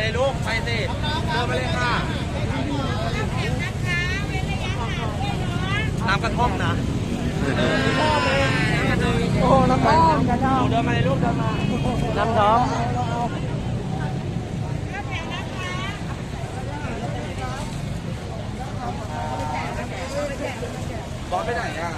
เลยลูกไปสิเดินไปเลยค่ะน้ำกระท่อมนะโอ้น้ำกระท่อมเดินมาเลยลูกเดินมาน้ำท้อร้อนไปไหนอะ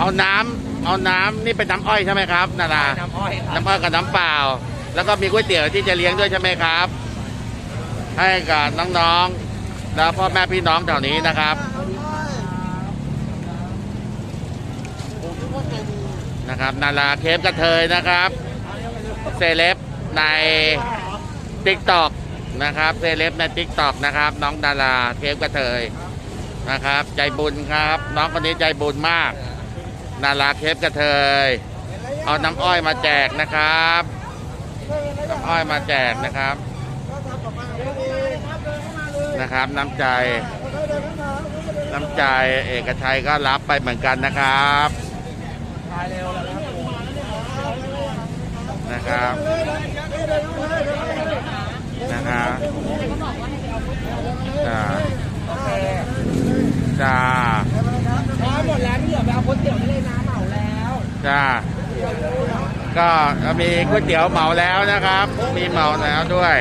เอาน้ำเอาน้ำนี่เป็นน้ำอ้อยใช่ไหมครับนาราน้ำอ้อยครับน้ำอ้อยกับน้ำเปล่า แล้วก็มีก๋วยเตี๋ยวที่จะเลี้ยงด้วยใช่ไหมครับ ให้กับน้องๆแล้วพ่อแม่พี่น้องแถวนี้นะครับนะครับนาราเคฟกระเทยนะครับเซเลบในทิกตอกนะครับเซเลบในทิกตอกนะครับ น้องดาราเคฟกระเทยนะครับ ใจบุญครับ น้องคนนี้ใจบุญมาก นาราเคฟกระเทย เอาน้ำอ้อยมาแจกนะครับน้ำอ้อยมาแจกนะครับ นะครับน้ำใจ น้ำใจเอกชัยก็รับไปเหมือนกันนะครับนะครับนะครับจ้าจ้า จ้าก็มีก๋วยเตี๋ยวเหมาแล้วนะครับ มีเหมาแล้วด้วย